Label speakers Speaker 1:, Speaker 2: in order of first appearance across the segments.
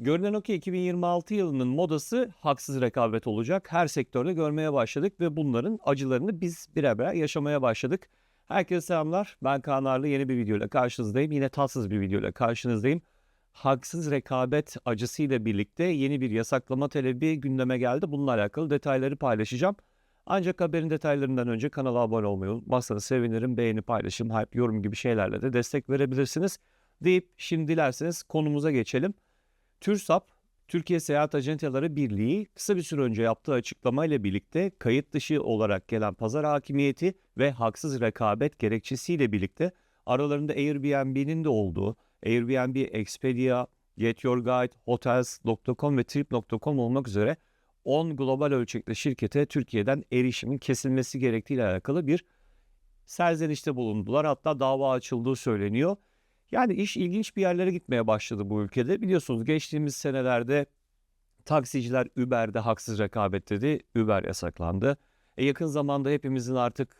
Speaker 1: Görünen o ki 2026 yılının modası haksız rekabet olacak. Her sektörde görmeye başladık ve bunların acılarını biz birer yaşamaya başladık. Herkese selamlar. Ben Kaan Arlı yeni bir videoyla karşınızdayım. Yine tatsız bir videoyla karşınızdayım. Haksız rekabet acısıyla birlikte yeni bir yasaklama talebi gündeme geldi. Bununla alakalı detayları paylaşacağım. Ancak haberin detaylarından önce kanala abone olmayı unutmazsanız sevinirim. Beğeni, paylaşım, hype, yorum gibi şeylerle de destek verebilirsiniz. Deyip şimdi dilerseniz konumuza geçelim. TÜRSAP, Türkiye Seyahat Acenteleri Birliği kısa bir süre önce yaptığı açıklamayla birlikte kayıt dışı olarak gelen pazar hakimiyeti ve haksız rekabet gerekçesiyle birlikte aralarında Airbnb'nin de olduğu Airbnb, Expedia, Get Your Guide, Hotels.com ve Trip.com olmak üzere 10 global ölçekli şirkete Türkiye'den erişimin kesilmesi gerektiğiyle alakalı bir serzenişte bulundular. Hatta dava açıldığı söyleniyor. Yani iş ilginç bir yerlere gitmeye başladı bu ülkede. Biliyorsunuz geçtiğimiz senelerde taksiciler Uber'de haksız rekabet dedi. Uber yasaklandı. E yakın zamanda hepimizin artık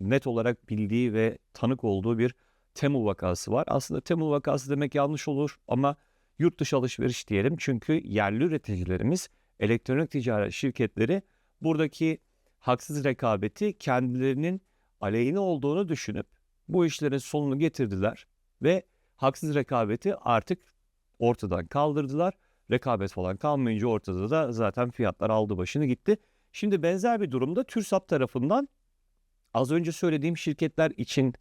Speaker 1: net olarak bildiği ve tanık olduğu bir Temu vakası var. Aslında Temu vakası demek yanlış olur ama yurt dışı alışveriş diyelim. Çünkü yerli üreticilerimiz, elektronik ticaret şirketleri buradaki haksız rekabeti kendilerinin aleyhine olduğunu düşünüp bu işlerin sonunu getirdiler ve haksız rekabeti artık ortadan kaldırdılar. Rekabet falan kalmayınca ortada da zaten fiyatlar aldı başını gitti. Şimdi benzer bir durumda TÜRSAP tarafından az önce söylediğim şirketler için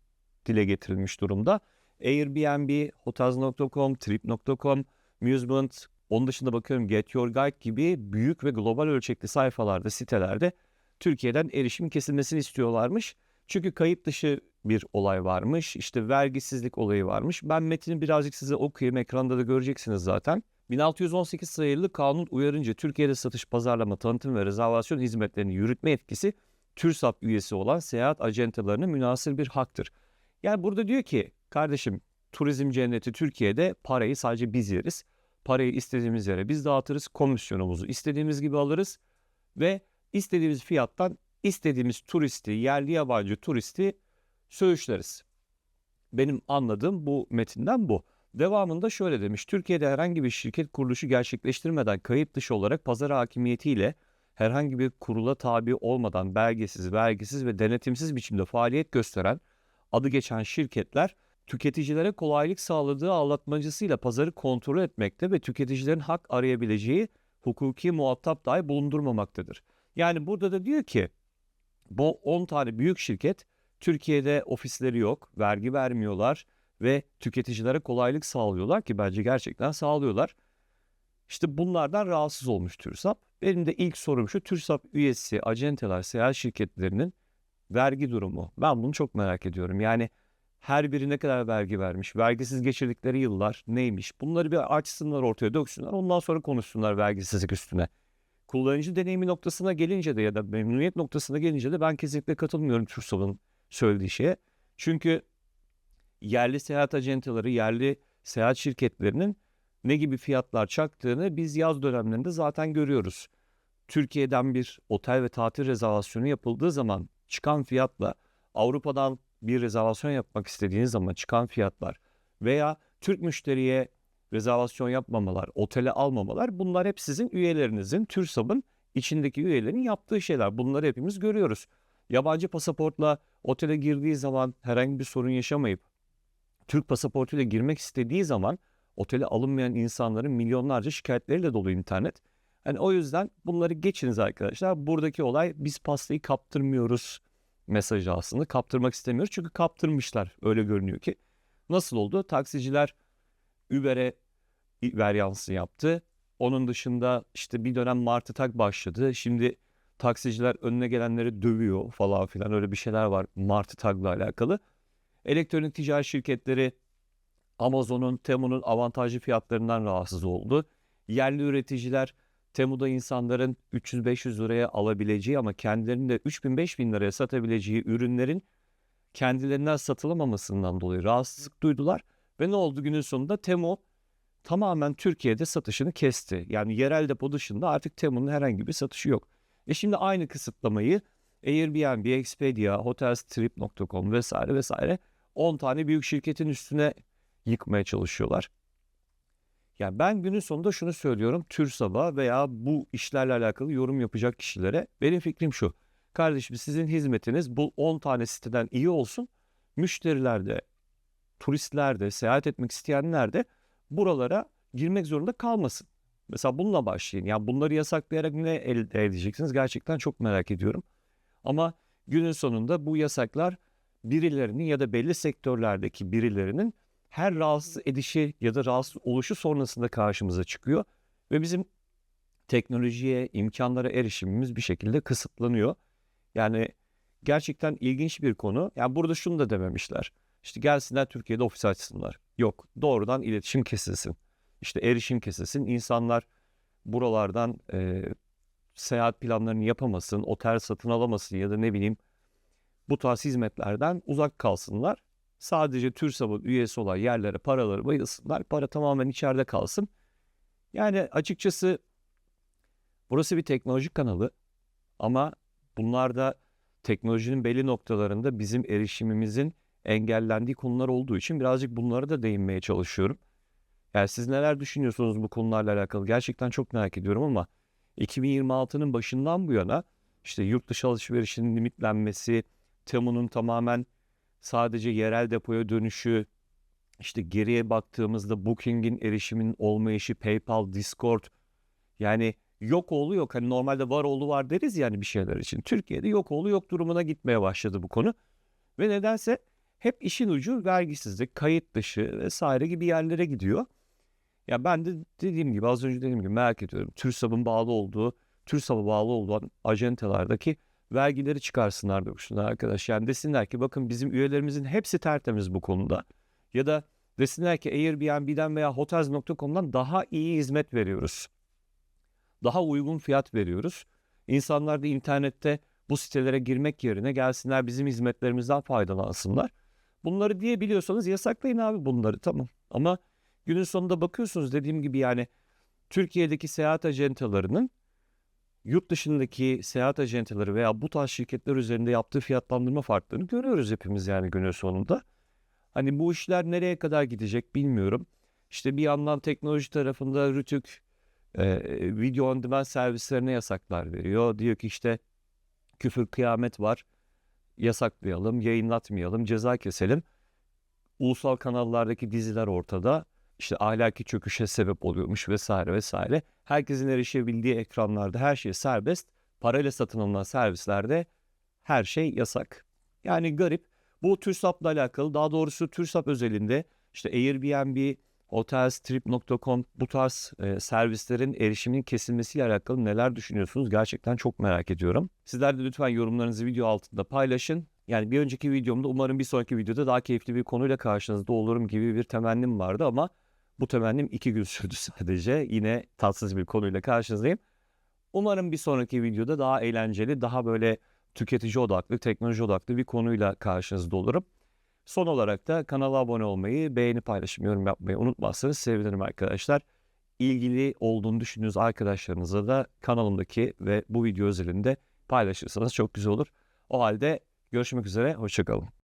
Speaker 1: dile getirilmiş durumda. Airbnb, Hotels.com, Trip.com, Musement, onun dışında bakıyorum Get Your Guide gibi büyük ve global ölçekli sayfalarda, sitelerde Türkiye'den erişim kesilmesini istiyorlarmış. Çünkü kayıt dışı bir olay varmış. İşte vergisizlik olayı varmış. Ben metini birazcık size okuyayım. Ekranda da göreceksiniz zaten. 1618 sayılı kanun uyarınca Türkiye'de satış, pazarlama, tanıtım ve rezervasyon hizmetlerini yürütme etkisi TÜRSAP üyesi olan seyahat acentelerine münasır bir haktır. Yani burada diyor ki kardeşim turizm cenneti Türkiye'de parayı sadece biz yeriz. Parayı istediğimiz yere biz dağıtırız. Komisyonumuzu istediğimiz gibi alırız ve istediğimiz fiyattan istediğimiz turisti, yerli yabancı turisti söğüşleriz. Benim anladığım bu metinden bu. Devamında şöyle demiş. Türkiye'de herhangi bir şirket kuruluşu gerçekleştirmeden kayıt dışı olarak pazar hakimiyetiyle herhangi bir kurula tabi olmadan belgesiz, vergisiz ve denetimsiz biçimde faaliyet gösteren adı geçen şirketler tüketicilere kolaylık sağladığı anlatmacısıyla pazarı kontrol etmekte ve tüketicilerin hak arayabileceği hukuki muhatap dahi bulundurmamaktadır. Yani burada da diyor ki bu 10 tane büyük şirket Türkiye'de ofisleri yok, vergi vermiyorlar ve tüketicilere kolaylık sağlıyorlar ki bence gerçekten sağlıyorlar. İşte bunlardan rahatsız olmuş TÜRSAP. Benim de ilk sorum şu TÜRSAP üyesi acenteler, seyahat şirketlerinin vergi durumu. Ben bunu çok merak ediyorum. Yani her biri ne kadar vergi vermiş, vergisiz geçirdikleri yıllar neymiş? Bunları bir açsınlar ortaya döksünler. Ondan sonra konuşsunlar vergisizlik üstüne. Kullanıcı deneyimi noktasına gelince de ya da memnuniyet noktasına gelince de ben kesinlikle katılmıyorum TÜRSAP'ın söylediği şeye. Çünkü yerli seyahat acenteleri, yerli seyahat şirketlerinin ne gibi fiyatlar çaktığını biz yaz dönemlerinde zaten görüyoruz. Türkiye'den bir otel ve tatil rezervasyonu yapıldığı zaman çıkan fiyatla Avrupa'dan bir rezervasyon yapmak istediğiniz zaman çıkan fiyatlar veya Türk müşteriye rezervasyon yapmamalar, otele almamalar bunlar hep sizin üyelerinizin, TÜRSAB'ın içindeki üyelerin yaptığı şeyler. Bunları hepimiz görüyoruz. Yabancı pasaportla otele girdiği zaman herhangi bir sorun yaşamayıp Türk pasaportuyla girmek istediği zaman otele alınmayan insanların milyonlarca şikayetleriyle dolu internet. Hani o yüzden bunları geçiniz arkadaşlar. Buradaki olay biz pastayı kaptırmıyoruz mesajı aslında. Kaptırmak istemiyoruz çünkü kaptırmışlar öyle görünüyor ki. Nasıl oldu? Taksiciler Uber'e veryansı yaptı. Onun dışında işte bir dönem Martı Tak başladı. Şimdi taksiciler önüne gelenleri dövüyor falan filan öyle bir şeyler var Martı Tak'la alakalı. Elektronik ticaret şirketleri Amazon'un, Temu'nun avantajlı fiyatlarından rahatsız oldu. Yerli üreticiler Temu'da insanların 300-500 liraya alabileceği ama kendilerinin de 3000-5000 liraya satabileceği ürünlerin kendilerinden satılamamasından dolayı rahatsızlık duydular. Ve ne oldu günün sonunda Temu tamamen Türkiye'de satışını kesti. Yani yerel depo dışında artık Temu'nun herhangi bir satışı yok. E şimdi aynı kısıtlamayı Airbnb, Expedia, Hotelstrip.com vesaire vesaire 10 tane büyük şirketin üstüne yıkmaya çalışıyorlar. Yani ben günün sonunda şunu söylüyorum TÜRSAB'a veya bu işlerle alakalı yorum yapacak kişilere benim fikrim şu. Kardeşim sizin hizmetiniz bu 10 tane siteden iyi olsun. Müşteriler de, turistler de, seyahat etmek isteyenler de buralara girmek zorunda kalmasın. Mesela bununla başlayın. Yani bunları yasaklayarak ne elde edeceksiniz? Gerçekten çok merak ediyorum. Ama günün sonunda bu yasaklar birilerinin ya da belli sektörlerdeki birilerinin her rahatsız edişi ya da rahatsız oluşu sonrasında karşımıza çıkıyor ve bizim teknolojiye, imkanlara erişimimiz bir şekilde kısıtlanıyor. Yani gerçekten ilginç bir konu. Yani burada şunu da dememişler. İşte gelsinler Türkiye'de ofis açsınlar. Yok, doğrudan iletişim kesilsin. İşte erişim kesilsin. İnsanlar buralardan e, seyahat planlarını yapamasın, otel satın alamasın ya da ne bileyim bu tarz hizmetlerden uzak kalsınlar. Sadece TÜRSAB'ın üyesi olan yerlere paraları bayılsınlar. Para tamamen içeride kalsın. Yani açıkçası burası bir teknoloji kanalı ama bunlarda teknolojinin belli noktalarında bizim erişimimizin engellendiği konular olduğu için birazcık bunlara da değinmeye çalışıyorum. Yani siz neler düşünüyorsunuz bu konularla alakalı? Gerçekten çok merak ediyorum ama 2026'nın başından bu yana işte yurt dışı alışverişinin limitlenmesi, Temu'nun tamamen sadece yerel depoya dönüşü, işte geriye baktığımızda Booking'in erişimin olmayışı, PayPal, Discord yani yok oğlu yok. Hani normalde var oğlu var deriz yani bir şeyler için. Türkiye'de yok oğlu yok durumuna gitmeye başladı bu konu. Ve nedense hep işin ucu vergisizlik, kayıt dışı vesaire gibi yerlere gidiyor. Ya ben de dediğim gibi az önce dediğim gibi merak ediyorum. TÜRSAB'ın bağlı olduğu, TÜRSAB'a bağlı olan ajantalardaki vergileri çıkarsınlar demişler arkadaş. Yani desinler ki bakın bizim üyelerimizin hepsi tertemiz bu konuda. Ya da desinler ki Airbnb'den veya Hotels.com'dan daha iyi hizmet veriyoruz. Daha uygun fiyat veriyoruz. İnsanlar da internette bu sitelere girmek yerine gelsinler bizim hizmetlerimizden faydalansınlar. Bunları diyebiliyorsanız yasaklayın abi bunları tamam. Ama günün sonunda bakıyorsunuz dediğim gibi yani Türkiye'deki seyahat ajantalarının yurt dışındaki seyahat ajantaları veya bu tarz şirketler üzerinde yaptığı fiyatlandırma farklarını görüyoruz hepimiz yani günün sonunda. Hani bu işler nereye kadar gidecek bilmiyorum. İşte bir yandan teknoloji tarafında Rütük e, video on demand servislerine yasaklar veriyor. Diyor ki işte küfür kıyamet var yasaklayalım, yayınlatmayalım, ceza keselim. Ulusal kanallardaki diziler ortada. İşte ahlaki çöküşe sebep oluyormuş vesaire vesaire. Herkesin erişebildiği ekranlarda her şey serbest. Parayla satın alınan servislerde her şey yasak. Yani garip. Bu TÜRSAP'la alakalı daha doğrusu TÜRSAP özelinde işte Airbnb, Hotelstrip.com bu tarz e, servislerin erişiminin kesilmesiyle alakalı neler düşünüyorsunuz? Gerçekten çok merak ediyorum. Sizler de lütfen yorumlarınızı video altında paylaşın. Yani bir önceki videomda umarım bir sonraki videoda daha keyifli bir konuyla karşınızda olurum gibi bir temennim vardı ama bu temennim iki gün sürdü sadece. Yine tatsız bir konuyla karşınızdayım. Umarım bir sonraki videoda daha eğlenceli, daha böyle tüketici odaklı, teknoloji odaklı bir konuyla karşınızda olurum. Son olarak da kanala abone olmayı, beğeni paylaşım, yorum yapmayı unutmazsanız sevinirim arkadaşlar. İlgili olduğunu düşündüğünüz arkadaşlarınıza da kanalımdaki ve bu video özelinde paylaşırsanız çok güzel olur. O halde görüşmek üzere, hoşçakalın.